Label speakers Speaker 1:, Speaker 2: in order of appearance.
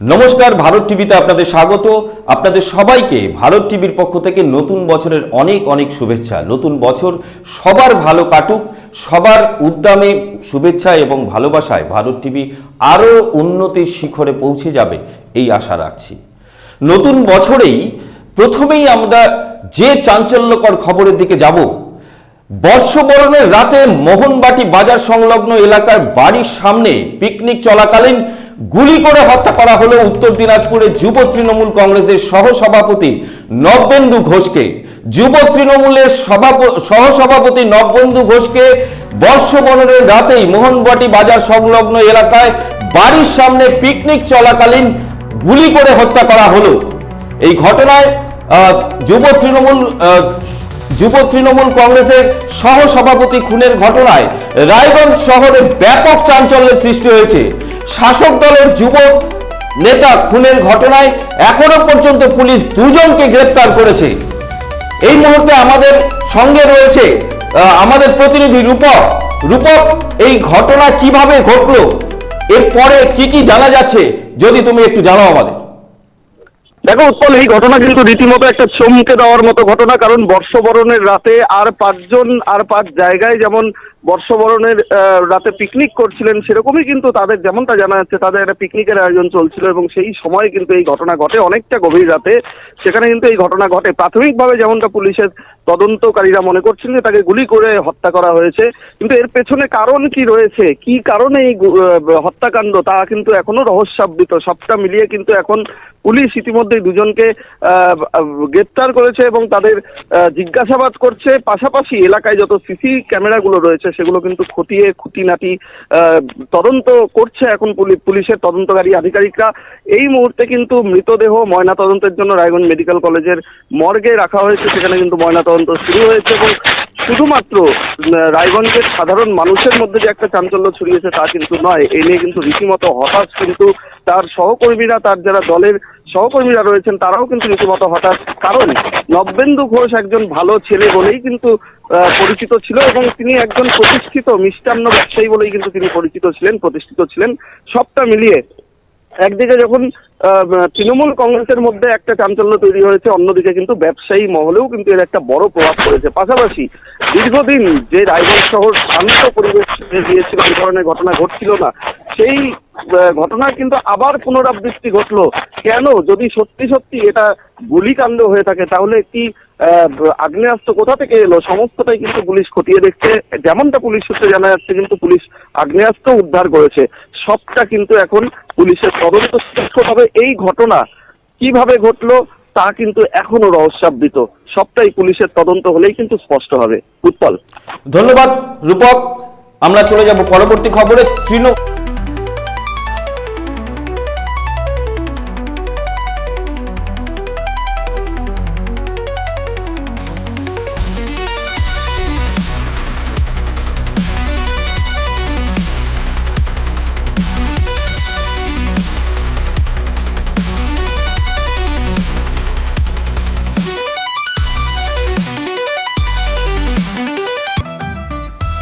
Speaker 1: নমস্কার, ভারত টিভিতে আপনাদের স্বাগত। আপনাদের সবাইকে ভারত টিভির পক্ষ থেকে নতুন বছরের অনেক অনেক শুভেচ্ছা। নতুন বছর সবার ভালো কাটুক, সবার উদ্যমে শুভেচ্ছা এবং ভালোবাসায় ভারত টিভি আরও উন্নতির শিখরে পৌঁছে যাবে, এই আশা রাখছি। নতুন বছরেই প্রথমেই আমরা যে চাঞ্চল্যকর খবরের দিকে যাব, বর্ষবরণের রাতে মোহনবাটি বাজার সংলগ্ন এলাকার বাড়ির সামনে পিকনিক চলাকালীন গুলি করে হত্যা করা হলো উত্তর দিনাজপুরের যুব তৃণমূল কংগ্রেসের সহসভাপতি নববেন্দু ঘোষকে। যুব তৃণমূলের সহসভাপতি নববন্ধু ঘোষকে বর্ষবরণের রাতেই মোহনবাটি বাজার সংলগ্ন এলাকায় বাড়ির সামনে পিকনিক চলাকালীন গুলি করে হত্যা করা হলো। এই ঘটনায় যুব তৃণমূল যুব তৃণমূল কংগ্রেসের সহসভাপতি খুনের ঘটনায় রায়গঞ্জ শহরে ব্যাপক চাঞ্চল্যের সৃষ্টি হয়েছে। শাসক দলের যুবক নেতা খুনের ঘটনায় এখনও পর্যন্ত পুলিশ দুজনকে গ্রেপ্তার করেছে। এই মুহূর্তে আমাদের সঙ্গে রয়েছে আমাদের প্রতিনিধি রূপক। রূপক, এই ঘটনা কীভাবে ঘটলো? এরপরে কি কি জানা যাচ্ছে? যদি তুমি একটু জানাও আমাদের।
Speaker 2: দেখো উৎপল, এই ঘটনা কিন্তু রীতিমতো একটা চমকে দেওয়ার মতো ঘটনা, কারণ বর্ষবরণের রাতে আর পাঁচজন আর পাঁচ জায়গায় যেমন বর্ষবরণের রাতে পিকনিক করছিলেন সেরকমই কিন্তু তাদের যেমনটা জানা যাচ্ছে, তাদের একটা পিকনিকের আয়োজন চলছিল এবং সেই সময় কিন্তু এই ঘটনা ঘটে অনেকটা গভীর রাতে। সেখানে কিন্তু এই ঘটনা ঘটে। প্রাথমিকভাবে যেমনটা পুলিশের তদন্তকারীরা মনে করছেন যে তাকে গুলি করে হত্যা করা হয়েছে। কিন্তু এর পেছনে কারণ কি রয়েছে? কি কারণে এই হত্যাকাণ্ড? তা কিন্তু এখনও রহস্যাবৃত। সবটা মিলিয়ে কিন্তু এখন পুলিশ ইতিমধ্যেই দুজনকে গ্রেপ্তার করেছে এবং তাদের জিজ্ঞাসাবাদ করছে। পাশাপাশি এলাকায় যত সিসি ক্যামেরাগুলো রয়েছে সেগুলো কিন্তু খতিয়ে খুঁটিনাটি তদন্ত করছে এখন পুলিশের তদন্তকারী আধিকারিকরা। এই মুহূর্তে কিন্তু মৃতদেহ ময়না তদন্তের জন্য রায়গঞ্জ মেডিকেল কলেজের মর্গে রাখা হয়েছে। সেখানে কিন্তু ময়না তদন্ত শুরু হয়েছে এবং শুধুমাত্র রায়গঞ্জের সাধারণ মানুষের মধ্যে যে একটা চাঞ্চল্য ছড়িয়েছে তা কিন্তু নয়। এ নিয়ে কিন্তু রীতিমতো হতাশ কিন্তু তার সহকর্মীরা, তার যারা দলের সহকর্মীরা রয়েছেন, তারাও কিন্তু রীতিমতো হঠাৎ কারণ নবেন্দু ঘোষ একজন ভালো ছেলে বলেই কিন্তু পরিচিত ছিল এবং তিনি একজন প্রতিষ্ঠিত মিষ্টান্ন ব্যবসায়ী বলেই কিন্তু তিনি পরিচিত ছিলেন, প্রতিষ্ঠিত ছিলেন। সবটা মিলিয়ে একদিকে যখন তৃণমূল কংগ্রেসের মধ্যে একটা চাঞ্চল্য তৈরি হয়েছে, অন্যদিকে কিন্তু ব্যবসায়ী মহলেও কিন্তু এর একটা বড় প্রভাব পড়েছে। পাশাপাশি দীর্ঘদিন যে রায়গঞ্জ শহর শান্ত পরিবেশ দিয়েছিল এই ধরনের ঘটনা ঘটছিল না, সেই ঘটনার কিন্তু আবার পুনরাবৃত্তি ঘটলো। কেন? যদি সত্যি সত্যি এটা গুলিকাণ্ড হয়ে থাকে তাহলে আহ, আগ্নেয়াস্ত্র কোথা থেকে এলো? সমস্তটাই কিন্তু পুলিশ খতিয়ে দেখছে। যেমনটা পুলিশ সূত্রে জানা যাচ্ছে কিন্তু পুলিশ আগ্নেয়াস্ত্র উদ্ধার করেছে। সবটা কিন্তু এখন পুলিশের তদন্ত হবে এই ঘটনা কীভাবে ঘটলো তা কিন্তু এখনও রহস্যাবৃত। সবটাই পুলিশের তদন্ত হলেই কিন্তু স্পষ্ট হবে। উৎপল।
Speaker 1: ধন্যবাদ রূপক। আমরা চলে যাব পরবর্তী খবরে। তৃণ